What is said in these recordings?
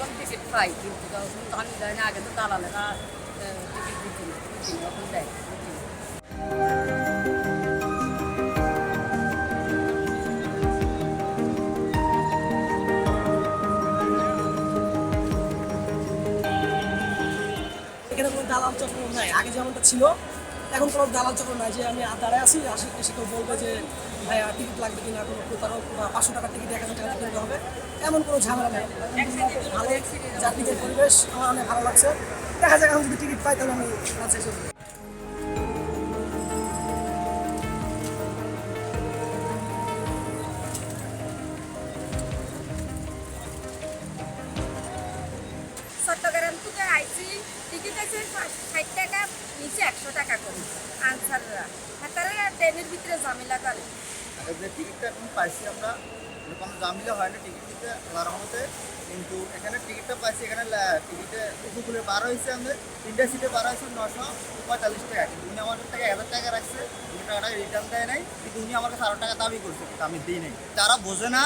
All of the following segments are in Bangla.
ভিতরে টিকিট পাই কিন্তু তখন আমি যাই না আগে তো দালালেরা টিকিট দিত না দিত না, এখন দেয় এখানে কোনো দালাল চক্র নাই। আগে যেমনটা ছিল এখন কোনো দালাল চক্র নাই যে আমি দাঁড়ায় আছি আসে এসে কেউ বলবে যে ভাই টিকিট লাগবে কিনা কোনো প্রতারক বা পাঁচশো টাকার টিকিট এক হাজার টাকা হবে। এমন কোনো ঝামেলা নেই। ভালো যাত্রীদের পরিবেশ আমার অনেক ভালো লাগছে। দেখা যাক আমি যদি টিকিট পাই, তাহলে আমি রাজশাহী। চট্টগ্রাম থেকে টিকিট আছে ষাট টাকা, নিচে একশো টাকা করে। আনসাররা। তারা ট্রেনের ভিতরে ঝামেলা করে। যে টিকিটটা এখন পাইছি আমরা কোনো জামিলা হয় না টিকিট দিতে আল্লাহর রহমতে কিন্তু এখানে টিকিটটা পাইছি, এখানে টিকিটে উপকূলে বার হয়েছে আমাদের। তিনটা সিটে বার হয়েছে নশো পঁয়তাল্লিশ টাকা। কিন্তু উনি আমার থেকে হাজার টাকা রাখছে, উনি টাকাটা রিটার্ন দেয় নাই। কিন্তু উনি আমার কাছে টাকা দাবি করছে, কিন্তু আমি দিই নাই। যারা বোঝে না,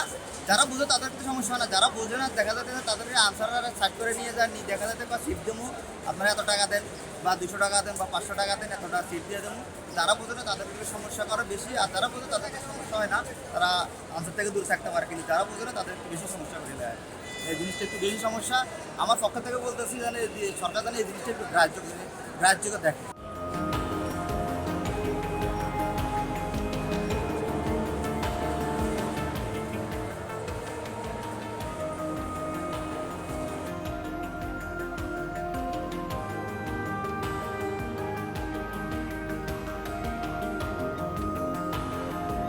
যারা বুঝে তাদের তো সমস্যা হয় না। যারা বোঝে না, দেখা যাচ্ছে তাদেরকে আনসার সাইড করে নিয়ে যান দেখা যাচ্ছে বা সিট দেবো, আপনারা এত টাকা দেন। বা দুশো টাকা দেন বা পাঁচশো টাকা দেন, এতটা সিট দিয়ে দেবো। যারা বোঝে না তাদের থেকে সমস্যা করে বেশি, আর যারা বোঝে তাদেরকে সমস্যা হয় না। তারা আনসার থেকে দূরে থাকতে পারে কিন্তু যারা বোঝে না তাদের একটু বেশি সমস্যা করে দেয় এই জিনিসটা একটু বেশি সমস্যা। আমার পক্ষ থেকে বলতেছি জানে সরকার জানে এই জিনিসটা একটু গ্রাহ্য গ্রাহ্য দেখে।